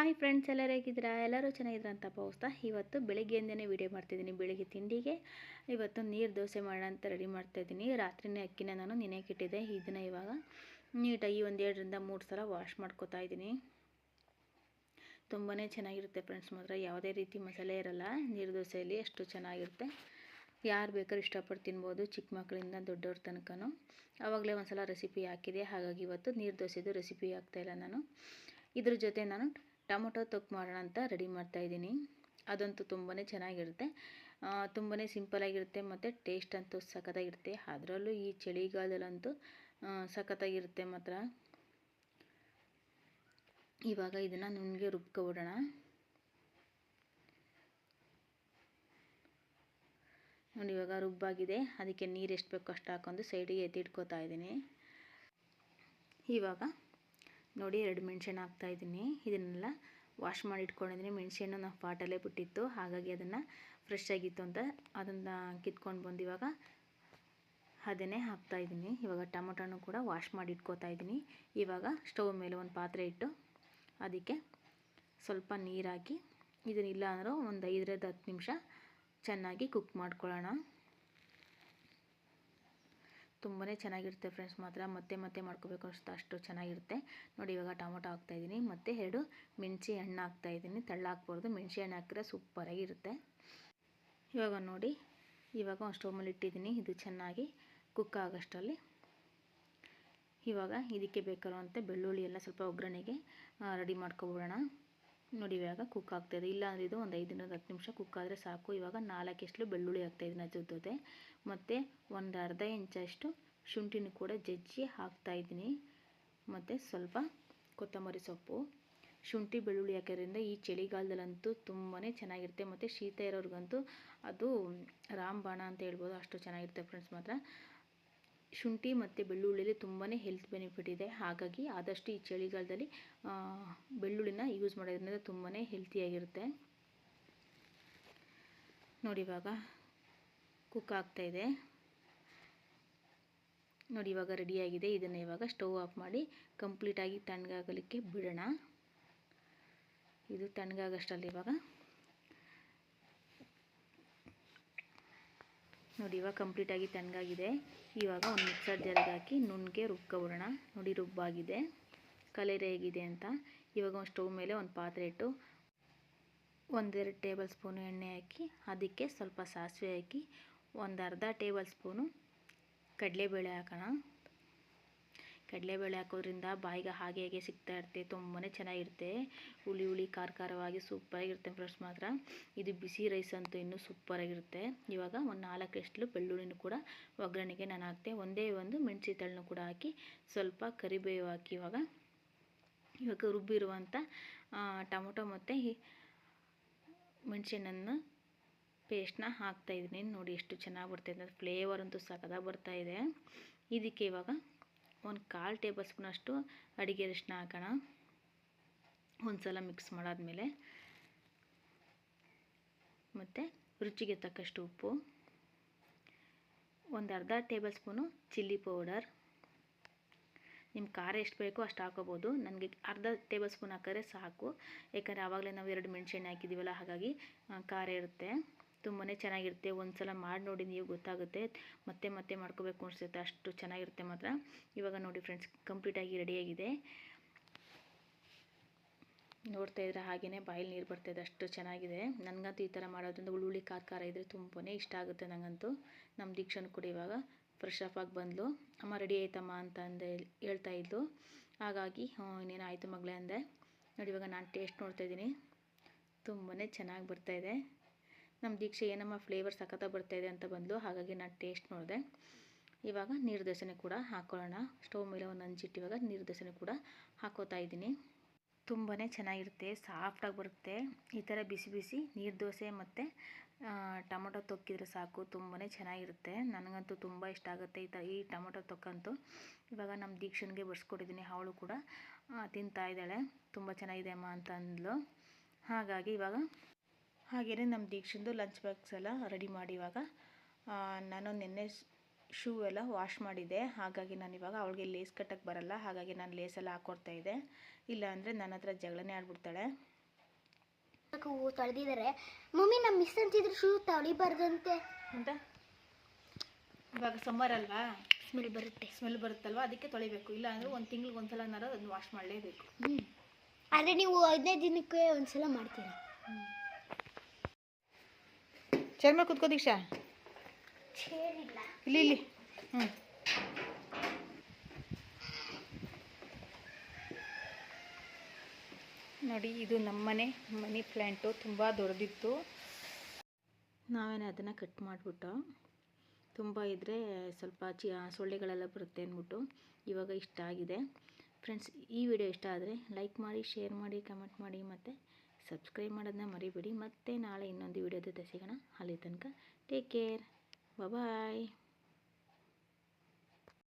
Hi friends ಎಲ್ಲರೂ ಹೇಗಿದ್ದೀರಾ? ಎಲ್ಲರೂ ಚೆನ್ನಾಗಿದ್ದೀರಾ ಅಂತ ಭಾವಿಸ್ತಾ ಇವತ್ತು ಬೆಳಗ್ಗೆಯಿಂದನೇ ವೀಡಿಯೋ ಮಾಡ್ತಿದ್ದೀನಿ. ಬೆಳಿಗ್ಗೆ ತಿಂಡಿಗೆ ಇವತ್ತು ನೀರು ದೋಸೆ ಮಾಡೋಣ ಅಂತ ರೆಡಿ ಮಾಡ್ತಾಯಿದ್ದೀನಿ ರಾತ್ರಿನೇ ಅಕ್ಕಿನ ನಾನು ನೆನೆಯಕ್ಕಿಟ್ಟಿದ್ದೆ ಇದನ್ನು ಇವಾಗ ನೀಟಾಗಿ ಒಂದು ಎರಡರಿಂದ ಮೂರು ಸಲ ವಾಶ್ ಮಾಡ್ಕೋತಾ ಇದ್ದೀನಿ. ತುಂಬಾ ಚೆನ್ನಾಗಿರುತ್ತೆ ಫ್ರೆಂಡ್ಸ್ ಮಾತ್ರ. ಯಾವುದೇ ರೀತಿ ಮಸಾಲೆ ಇರಲ್ಲ. ನೀರು ದೋಸೆಯಲ್ಲಿ ಅಷ್ಟು ಚೆನ್ನಾಗಿರುತ್ತೆ. ಯಾರು ಬೇಕಾದ್ರೂ ಇಷ್ಟಪಟ್ಟು ತಿನ್ಬೋದು. ಚಿಕ್ಕ ಮಕ್ಕಳಿಂದ ದೊಡ್ಡವ್ರ ತನಕನೂ. ಆವಾಗಲೇ ಒಂದು ಸಲ ರೆಸಿಪಿ ಹಾಕಿದೆ. ಹಾಗಾಗಿ ಇವತ್ತು ನೀರು ದೋಸೆದು ರೆಸಿಪಿ ಹಾಕ್ತಾಯಿಲ್ಲ ನಾನು. ಇದ್ರ ಜೊತೆ ನಾನು ಟೊಮೊಟೊ ತೊಕ್ಕು ಮಾಡೋಣ ಅಂತ ರೆಡಿ ಮಾಡ್ತಾಯಿದ್ದೀನಿ ಅದಂತೂ ತುಂಬಾ ಚೆನ್ನಾಗಿರುತ್ತೆ. ತುಂಬಾ ಸಿಂಪಲಾಗಿರುತ್ತೆ ಮತ್ತು ಟೇಸ್ಟ್ ಅಂತೂ ಸಖತ್ತಾಗಿರುತ್ತೆ. ಅದರಲ್ಲೂ ಈ ಚಳಿಗಾಲದಲ್ಲಂತೂ ಸಖತ್ತಾಗಿರುತ್ತೆ ಮಾತ್ರ. ಇವಾಗ ಇದನ್ನು ನುಣ್ಣಗೆ ರುಬ್ಕೊಬಿಡೋಣ. ನೋಡಿ, ಇವಾಗ ರುಬ್ಬಾಗಿದೆ. ಅದಕ್ಕೆ ನೀರು ಎಷ್ಟು ಬೇಕೋ ಅಷ್ಟು ಹಾಕೊಂಡು ಸೈಡಿಗೆ ಎತ್ತಿಟ್ಕೋತಾ ಇದ್ದೀನಿ. ಇವಾಗ ನೋಡಿ ಎರಡು ಮೆಣಸೆಣ್ಣು ಹಾಕ್ತಾಯಿದ್ದೀನಿ ಇದನ್ನೆಲ್ಲ ವಾಶ್ ಮಾಡಿ ಇಟ್ಕೊಂಡಿದ್ದೀನಿ. ಮೆಣಸಿನ ನಾವು ಪಾಟಲ್ಲೇ ಬಿಟ್ಟಿತ್ತು. ಹಾಗಾಗಿ ಅದನ್ನು ಫ್ರೆಶ್ ಆಗಿತ್ತು ಅಂತ ಅದನ್ನು ಕಿತ್ಕೊಂಡು ಬಂದು ಇವಾಗ ಅದನ್ನೇ ಹಾಕ್ತಾಯಿದ್ದೀನಿ ಇವಾಗ ಟೊಮೊಟೊನು ಕೂಡ ವಾಶ್ ಮಾಡಿ ಇಟ್ಕೋತಾ ಇದ್ದೀನಿ. ಇವಾಗ ಸ್ಟವ್ ಮೇಲೆ ಒಂದು ಪಾತ್ರೆ ಇಟ್ಟು ಅದಕ್ಕೆ ಸ್ವಲ್ಪ ನೀರು ಹಾಕಿ ಇದನ್ನಿಲ್ಲ ಅಂದರೂ ಒಂದು ಐದರಿಂದ ಹತ್ತು ನಿಮಿಷ ಚೆನ್ನಾಗಿ ಕುಕ್ ಮಾಡ್ಕೊಳ್ಳೋಣ. ತುಂಬಾ ಚೆನ್ನಾಗಿರುತ್ತೆ ಫ್ರೆಂಡ್ಸ್. ಮಾತ್ರ ಮತ್ತೆ ಮತ್ತೆ ಮಾಡ್ಕೋಬೇಕು ಅಷ್ಟು ಅಷ್ಟು ಚೆನ್ನಾಗಿರುತ್ತೆ. ನೋಡಿ, ಇವಾಗ ಟೊಮೊಟೊ ಹಾಕ್ತಾಯಿದ್ದೀನಿ ಮತ್ತು ಎರಡು ಮೆಣಸಿ ಹಣ್ಣು ಹಾಕ್ತಾಯಿದ್ದೀನಿ ತಳ್ಳ ಹಾಕ್ಬಾರ್ದು. ಮೆಣಸಿ ಹಣ್ಣು ಹಾಕಿದ್ರೆ ಸೂಪರಾಗಿರುತ್ತೆ ಇವಾಗ ನೋಡಿ, ಇವಾಗ ಒಂದು ಸ್ಟವ್ ಮೇಲೆ ಇಟ್ಟಿದ್ದೀನಿ. ಇದು ಚೆನ್ನಾಗಿ ಕುಕ್ ಆಗೋಷ್ಟರಲ್ಲಿ. ಇವಾಗ ಇದಕ್ಕೆ ಬೇಕಾಗಿರುವಂಥ ಬೆಳ್ಳುಳ್ಳಿ ಎಲ್ಲ ಸ್ವಲ್ಪ ಒಗ್ಗರಣೆಗೆ ರೆಡಿ ಮಾಡ್ಕೊಬಿಡೋಣ. ನೋಡಿ ಇವಾಗ ಕುಕ್ ಆಗ್ತಾಯಿದೆ ಇಲ್ಲ ಅಂದರೆ ಇದು ಒಂದು ಐದರಿಂದ ಹತ್ತು ನಿಮಿಷ ಕುಕ್ ಆದರೆ ಸಾಕು. ಇವಾಗ ನಾಲ್ಕೆಷ್ಟು ಬೆಳ್ಳುಳ್ಳಿ ಹಾಕ್ತಾಯಿದ್ದೀನಿ ಅದ್ರ ಜೊತೆ ಮತ್ತು ಒಂದು ಅರ್ಧ ಇಂಚಷ್ಟು ಶುಂಠಿನ ಕೂಡ ಜಜ್ಜಿ ಹಾಕ್ತಾಯಿದ್ದೀನಿ ಮತ್ತು ಸ್ವಲ್ಪ ಕೊತ್ತಂಬರಿ ಸೊಪ್ಪು. ಶುಂಠಿ ಬೆಳ್ಳುಳ್ಳಿ ಹಾಕೋದ್ರಿಂದ ಈ ಚಳಿಗಾಲದಲ್ಲಂತೂ ತುಂಬಾ ಚೆನ್ನಾಗಿರುತ್ತೆ. ಮತ್ತು ಶೀತ ಇರೋರಿಗಂತೂ ಅದು ರಾಮಬಾಣ ಅಂತ ಹೇಳ್ಬೋದು. ಅಷ್ಟು ಚೆನ್ನಾಗಿರುತ್ತೆ ಫ್ರೆಂಡ್ಸ್ ಮಾತ್ರ. ಶುಂಠಿ ಮತ್ತು ಬೆಳ್ಳುಳ್ಳಿಲಿ ತುಂಬಾ ಹೆಲ್ತ್ ಬೆನಿಫಿಟ್ ಇದೆ. ಹಾಗಾಗಿ ಆದಷ್ಟು ಈ ಚಳಿಗಾಲದಲ್ಲಿ ಬೆಳ್ಳುಳ್ಳಿನ ಯೂಸ್ ಮಾಡೋದ್ರಿಂದ ತುಂಬಾ ಹೆಲ್ತಿಯಾಗಿರುತ್ತೆ ನೋಡಿ ಇವಾಗ ಕುಕ್ ಆಗ್ತಾಯಿದೆ ನೋಡಿ ಇವಾಗ ರೆಡಿಯಾಗಿದೆ ಇದನ್ನು ಇವಾಗ ಸ್ಟವ್ ಆಫ್ ಮಾಡಿ ಕಂಪ್ಲೀಟಾಗಿ ತಣ್ಣಗಾಗಲಿಕ್ಕೆ ಬಿಡೋಣ. ಇದು ತಣ್ಣಗಾಗಷ್ಟರಲ್ಲಿ ಇವಾಗ. ನೋಡಿ, ಇವಾಗ ಕಂಪ್ಲೀಟಾಗಿ ತಣ್ಣಗಾಗಿದೆ. ಇವಾಗ ಒಂದು ಮಿಕ್ಸರ್ ಜಾರಿಗೆ ಹಾಕಿ ನುಣ್ಣಗೆ ರುಬ್ಕೊಬಿಡೋಣ. ನೋಡಿ, ರುಬ್ಬಾಗಿದೆ. ಕಲರ್ ಹೇಗಿದೆ ಅಂತ. ಇವಾಗ ಒಂದು ಸ್ಟವ್ ಮೇಲೆ ಒಂದು ಪಾತ್ರೆ ಇಟ್ಟು ಒಂದೆರಡು ಟೇಬಲ್ ಸ್ಪೂನು ಎಣ್ಣೆ ಹಾಕಿ, ಅದಕ್ಕೆ ಸ್ವಲ್ಪ ಸಾಸಿವೆ ಹಾಕಿ ಒಂದು ಅರ್ಧ ಟೇಬಲ್ ಸ್ಪೂನು ಕಡಲೆಬೇಳೆ ಹಾಕೋಣ. ಕಡಲೆಬೇಳೆ ಹಾಕೋದ್ರಿಂದ ಬಾಯಿಗೆ ಹಾಗೆ ಹಾಗೆ ಸಿಗ್ತಾ ಇರುತ್ತೆ ತುಂಬಾ ಚೆನ್ನಾಗಿರುತ್ತೆ. ಹುಳಿ ಹುಳಿ ಖಾರ ಖಾರವಾಗಿ ಸೂಪರಾಗಿರುತ್ತೆ ಫ್ರೆಂಡ್ಸ್ ಮಾತ್ರ. ಇದು ಬಿಸಿ ರೈಸ್ ಅಂತೂ ಇನ್ನೂ ಸೂಪರಾಗಿರುತ್ತೆ ಇವಾಗ ಒಂದು ನಾಲ್ಕು ಅಷ್ಟು ಬೆಳ್ಳುಳ್ಳಿನೂ ಕೂಡ ಒಗ್ಗರಣೆಗೆ ನಾನು ಹಾಕ್ತೆ. ಒಂದೇ ಒಂದು ಮೆಣಸಿ ತಳ್ಳನ್ನು ಕೂಡ ಹಾಕಿ ಸ್ವಲ್ಪ ಕರಿಬೇವು ಹಾಕಿ ಇವಾಗ ಇವಾಗ ರುಬ್ಬಿರುವಂಥ ಟೊಮೊಟೊ ಮತ್ತು ಮೆಣಸಿನನ್ನು ಪೇಸ್ಟ್ನ ಹಾಕ್ತಾಯಿದ್ದೀನಿ ನೋಡಿ ಎಷ್ಟು ಚೆನ್ನಾಗಿ ಬರ್ತಾಯಿದೆ ಫ್ಲೇವರ್ ಅಂತೂ ಸಖತ್ತಾಗಿ ಬರ್ತಾಯಿದೆ ಇದಕ್ಕೆ ಇವಾಗ ಒಂದು ಕಾಲು ಟೇಬಲ್ ಸ್ಪೂನಷ್ಟು ಅಡುಗೆ ಅರಿಶಿನ ಹಾಕೋಣ. ಒಂದು ಸಲ ಮಿಕ್ಸ್ ಮಾಡಾದಮೇಲೆ. ಮತ್ತು ರುಚಿಗೆ ತಕ್ಕಷ್ಟು ಉಪ್ಪು. ಒಂದು ಅರ್ಧ ಟೇಬಲ್ ಸ್ಪೂನು ಚಿಲ್ಲಿ ಪೌಡರ್. ನಿಮ್ಮ ಖಾರ ಎಷ್ಟು ಬೇಕೋ ಅಷ್ಟು ಹಾಕೋಬೋದು. ನನಗೆ ಅರ್ಧ ಟೇಬಲ್ ಸ್ಪೂನ್ ಹಾಕಿದ್ರೆ ಸಾಕು. ಯಾಕಂದರೆ ಆವಾಗಲೇ ನಾವು ಎರಡು ಮೆಣಸೆಣ್ಣೆ ಹಾಕಿದ್ದೀವಲ್ಲ ಹಾಗಾಗಿ ಖಾರ ಇರುತ್ತೆ. ತುಂಬಾ ಚೆನ್ನಾಗಿರುತ್ತೆ. ಒಂದು ಸಲ ಮಾಡಿ ನೋಡಿ ನೀವು ಗೊತ್ತಾಗುತ್ತೆ. ಮತ್ತೆ ಮತ್ತೆ ಮಾಡ್ಕೋಬೇಕು ಅನಿಸುತ್ತೆ. ಅಷ್ಟು ಚೆನ್ನಾಗಿರುತ್ತೆ ಮಾತ್ರ. ಇವಾಗ ನೋಡಿ ಫ್ರೆಂಡ್ಸ್ ಕಂಪ್ಲೀಟಾಗಿ ರೆಡಿಯಾಗಿದೆ ನೋಡ್ತಾ ಇದ್ರೆ ಹಾಗೆಯೇ ಬಾಯಲ್ಲಿ ನೀರು ಬರ್ತಾಯಿದೆ ಅಷ್ಟು ಚೆನ್ನಾಗಿದೆ. ನನಗಂತೂ ಈ ಥರ ಮಾಡೋದ್ರಿಂದ ಉಳ್ಳುಳ್ಳಿ ಖಾರ ಖಾರ ಇದ್ದರೆ ತುಂಬಾ ಇಷ್ಟ ಆಗುತ್ತೆ ನನಗಂತೂ ನಮ್ಮ ದೀಕ್ಷಾನು ಕೂಡ ಇವಾಗ ಫ್ರೆಶ್ ಅಪ್ ಆಗಿ ಬಂದಳು ಅಮ್ಮ ರೆಡಿ ಆಯ್ತಮ್ಮ ಅಂತ ಅಂದೆ ಹೇಳ್ತಾ ಇದ್ಲು. ಹಾಗಾಗಿ ಇನ್ನೇನು ಆಯಿತು ಮಗಳೇ ಅಂದೆ. ನೋಡಿ ಇವಾಗ ನಾನು ಟೇಸ್ಟ್ ನೋಡ್ತಾಯಿದ್ದೀನಿ ತುಂಬಾ ಚೆನ್ನಾಗಿ ಬರ್ತಾಯಿದೆ ನಮ್ಮ ದೀಕ್ಷೆ ಏನಮ್ಮ ಫ್ಲೇವರ್ ಸಖತ ಬರ್ತಾಯಿದೆ ಅಂತ ಬಂದಳು ಹಾಗಾಗಿ ನಾನು ಟೇಸ್ಟ್ ನೋಡಿದೆ. ಇವಾಗ ನೀರು ಕೂಡ ಹಾಕೊಳ್ಳೋಣ. ಸ್ಟವ್ ಮೇಲೆ ಒಂದು ಇವಾಗ ನೀರು ದೋಸೆನೇ ಕೂಡ ಹಾಕೋತಾ ಇದ್ದೀನಿ. ತುಂಬಾ ಚೆನ್ನಾಗಿರುತ್ತೆ ಸಾಫ್ಟಾಗಿ ಬರುತ್ತೆ. ಈ ಥರ ಬಿಸಿ ಬಿಸಿ ನೀರು ದೋಸೆ ಮತ್ತು ಟೊಮೊಟೊ ತೊಕ್ಕಿದ್ರೆ ಸಾಕು. ತುಂಬಾ ಚೆನ್ನಾಗಿರುತ್ತೆ. ನನಗಂತೂ ತುಂಬ ಇಷ್ಟ ಆಗುತ್ತೆ ಈ ಥರ ಈ ಟೊಮೊಟೊ ತೊಕ್ಕಂತೂ. ಇವಾಗ ನಮ್ಮ ದೀಕ್ಷನ್ಗೆ ಬರ್ಸ್ಕೊಟ್ಟಿದ್ದೀನಿ. ಅವಳು ಕೂಡ ತಿಂತಾ ಇದ್ದಾಳೆ. ತುಂಬ ಚೆನ್ನಾಗಿದೆ ಅಮ್ಮ ಅಂತ ಅಂದ್ಲು. ಹಾಗಾಗಿ ಇವಾಗ ಹಾಗೆಯೇ ನಮ್ಮ ದೀಕ್ಷಿಂದು ಲಂಚ್ ಬಾಕ್ಸ್ ಎಲ್ಲ ರೆಡಿ ಮಾಡಿ ಇವಾಗ. ನಾನು ನಿನ್ನೆ ಶೂ ಎಲ್ಲ ವಾಶ್ ಮಾಡಿದೆ ಹಾಗಾಗಿ ನಾನು ಇವಾಗ ಅವಳಿಗೆ ಲೇಸ್ ಕಟ್ಟಕ್ಕೆ ಬರಲ್ಲ. ಹಾಗಾಗಿ ನಾನು ಲೇಸ್ ಎಲ್ಲ ಹಾಕ್ಕೊಡ್ತಾ ಇದ್ದೆ. ಇಲ್ಲ ಅಂದರೆ ನನ್ನ ಹತ್ರ ಜಗಳನೇ ಆಡ್ಬಿಡ್ತಾಳೆ. ತೊಳೆದಿದ್ದಾರೆ ಮಮ್ಮಿ ನಮ್ಮ ಮಿಸ್ ಅಂತಿದ್ರು ಶೂ ತೊಳಿಬಾರ್ದಂತೆ. ಅಂತ? ಇವಾಗ ಸಮ್ಮರ್ ಅಲ್ವಾ? ಸ್ಮೆಲ್ ಬರುತ್ತೆ. ಸ್ಮೆಲ್ ಬರುತ್ತಲ್ವಾ? ಅದಕ್ಕೆ ತೊಳಿಬೇಕು. ಇಲ್ಲ ಅಂದರೆ ಒಂದು ತಿಂಗ್ಳಿಗೆ ಒಂದ್ಸಲ ಏನಾರು ಅದನ್ನು ವಾಶ್ ಮಾಡಲೇಬೇಕು. ಆದರೆ ನೀವು ಹದಿನೈದು ದಿನಕ್ಕೆ ಒಂದ್ಸಲ ಮಾಡ್ತೀರಾ? ಚೇರ್ ಮೇಲೆ ಕುತ್ಕೋ ದೀಕ್ಷಾ. ಇಲ್ಲಿ ಇಲ್ಲಿ. ಹ್ಞೂ ನೋಡಿ ಇದು ನಮ್ಮನೆ ಮನಿ. ಪ್ಲ್ಯಾಂಟು ತುಂಬ ದೊಡ್ಡದಿತ್ತು. ನಾವೇನೇ ಅದನ್ನು ಕಟ್ ಮಾಡಿಬಿಟ್ಟು ತುಂಬ ಇದ್ದರೆ ಸ್ವಲ್ಪ ಚಿ ಸೊಳ್ಳೆಗಳೆಲ್ಲ ಬರುತ್ತೆ ಅಂದ್ಬಿಟ್ಟು ಇವಾಗ ಇಷ್ಟ ಆಗಿದೆ. ಫ್ರೆಂಡ್ಸ್ ಈ ವಿಡಿಯೋ ಇಷ್ಟ ಆದರೆ ಲೈಕ್ ಮಾಡಿ ಶೇರ್ ಮಾಡಿ ಕಮೆಂಟ್ ಮಾಡಿ ಮತ್ತು ಸಬ್ಸ್ಕ್ರೈಬ್ ಮಾಡೋದನ್ನ ಮರಿಬೇಡಿ. ಮತ್ತೆ ನಾಳೆ ಇನ್ನೊಂದು ವಿಡಿಯೋ ಜೊತೆ ಸಿಗೋಣ ಅಲ್ಲಿ ತನಕ ಟೇಕ್ ಕೇರ್ ಬಾಯ್